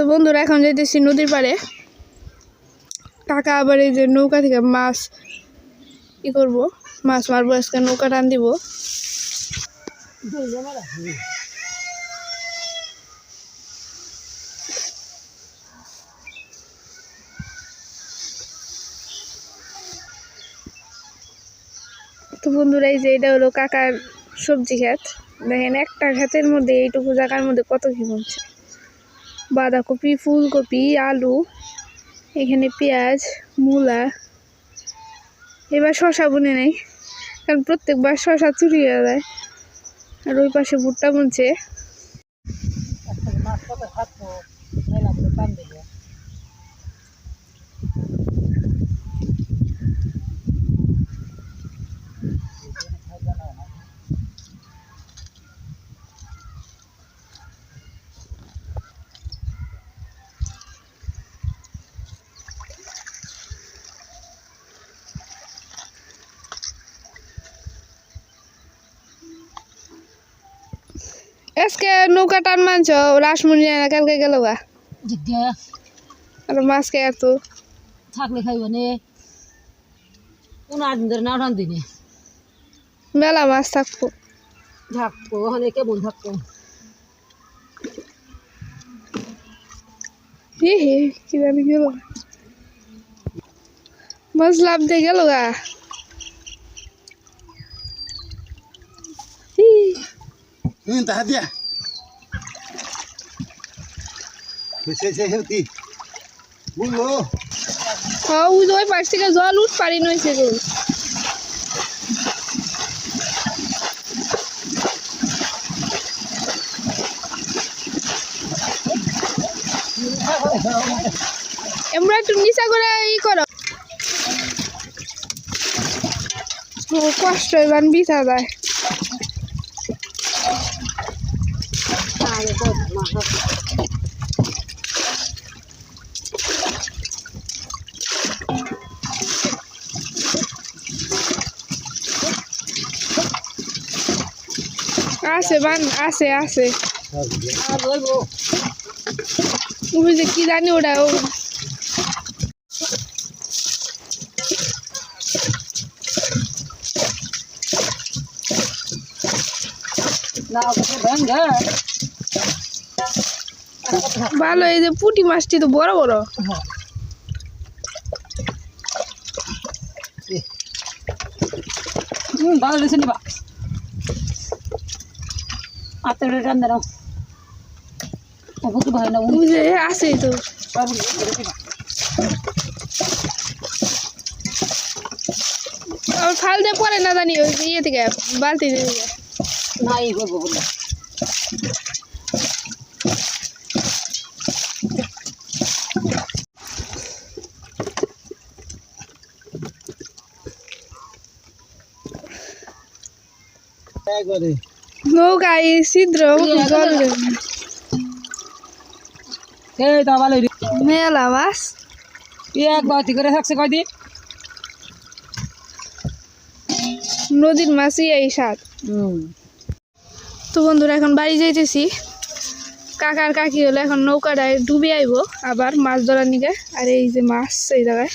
তো বন্ধুরা, এখন যাইতেছি নদীর পাড়ে। কাকা আবার এই যে নৌকা থেকে মাছ ই করব। মাছ মারবো, আজকে নৌকা টান দিব। তো বন্ধুরা, এই যে এটা হলো কাকার সবজি ক্ষেত। দেখেন, একটা ক্ষেতের মধ্যে, এইটুকু জায়গার মধ্যে কত কি বলছে? বাঁধাকপি, ফুলকপি, আলু, এখানে পেঁয়াজ, মূলা। এবার শশা বুনে নেই, কারণ প্রত্যেকবার শশা চুরি হয়ে যায়। আর ওই পাশে ভুট্টা বুনছে। আজকে নৌকা টান মানছ? রাসমণি না কালকে গেল গা। জিজ্ঞা। আর মাছ কে এত। থাকলে খাইব নে। কোন আট দিন ধরে না আঠান দিনে। মেলা মাছ থাকব। থাকব ওখানে কেমন থাকব। হে হে কি জানি গেল। মাছ লাভ দিয়ে গেল গা। Hmm, tahan dia. Saya saya. হ্যাঁ ওই যে ওই পাশ থেকে জল উঠ পারি নইছে গো এমরা একটু নিচা করে ই করো কষ্ট এবার বিছা যায় আছে বান আছে আছে আর রইব ওই যে কি জানি ওটা ও না কিছু ভেঙ্গে ভালো এই যে পুটি মাছটি তো বড় বড়। হুম ভালো নিবা ভাই না। তো। আর ফাল দিয়ে পরে না জানি ওই ইয়ে থেকে বালতি থেকে না এই করব বলে Saya gori. নৌকা এই ছিদ্র জল এই তা ভালো মেলা মাছ এক বাতি করে থাকছে কয়দিন? নদীর মাছই এই স্বাদ তো বন্ধুরা এখন বাড়ি যাইতেছি। কাকার কাকি হলো এখন নৌকাটায় ডুবে আইব আবার মাছ ধরার নিকে আর এই যে মাছ এই জায়গায়।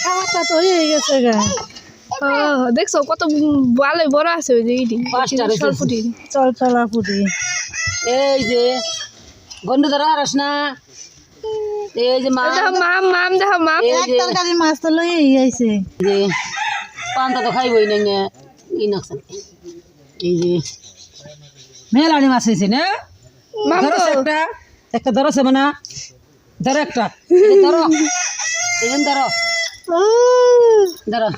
খাওয়াটা তো হয়ে গেছে গা। দেখছ কত ভালো বড় আছে ওই যে ইডি পাঁচটা রয়েছে। চল চলা পুটি এই যে গন্ধ ধরা আরস না। এই যে মা। দেখো মাম মাম দেখো মাম। যে মাছ তো লই আইছে। যে পান্তা তো খাইবই না। নে ই এই যে মেলানি মাছ হয়েছে না? মাম তো। ধরো একটা একটা ধরছে মানে ধরো একটা। ধরো। এই ধরো। ধরো।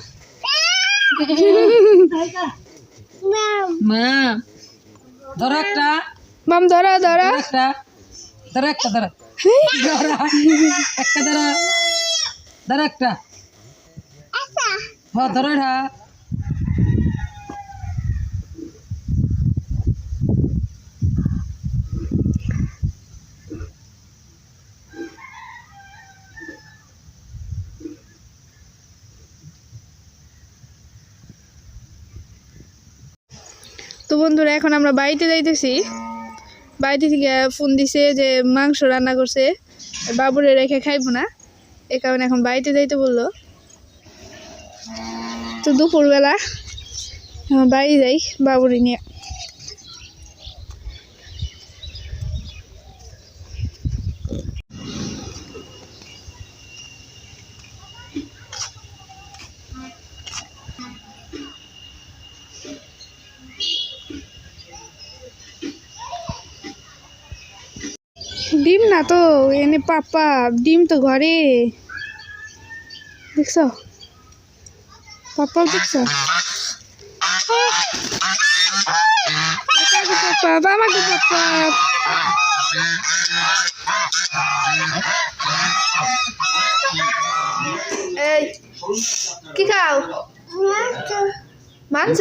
মা ধরো একটা। মাম ধরো ধরা। ধরো একটা। ধরো একটা ধরো। ধরো। একটা ধরো। ধরো একটা। হ্যাঁ ধরো এটা। তো বন্ধুরা, এখন আমরা বাড়িতে যাইতেছি। বাড়িতে থেকে ফোন দিছে যে মাংস রান্না করছে বাবুরে রেখে খাইবো না। এ কারণে এখন বাড়িতে যাইতে বলল। তো দুপুরবেলা বাড়ি যাই বাবুরি নিয়ে। ডিম না তো এনে পাপা ডিম তো ঘরে। দেখছ? পাপা দেখছ? পাপা আমাকে পাপা। এই কি খাও? মাংস?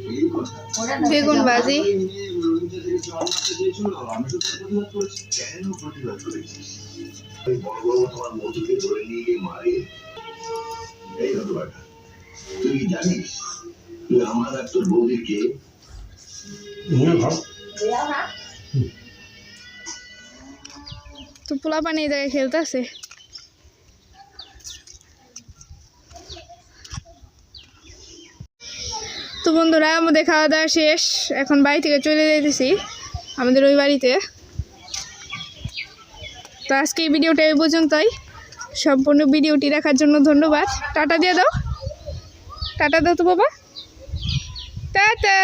বেগুন ভাজি। নিয়ে খাও তো পোলা পানি খেলতেছে? তো বন্ধুরা, আমাদের খাওয়া দাওয়া শেষ। এখন বাড়ি থেকে চলে যেতেছি আমাদের ওই বাড়িতে। তো আজকে এই ভিডিওটা এই পর্যন্তই। সম্পূর্ণ ভিডিওটি দেখার জন্য ধন্যবাদ। টাটা দিয়ে দাও। টাটা দাও তো বাবা। টাটা।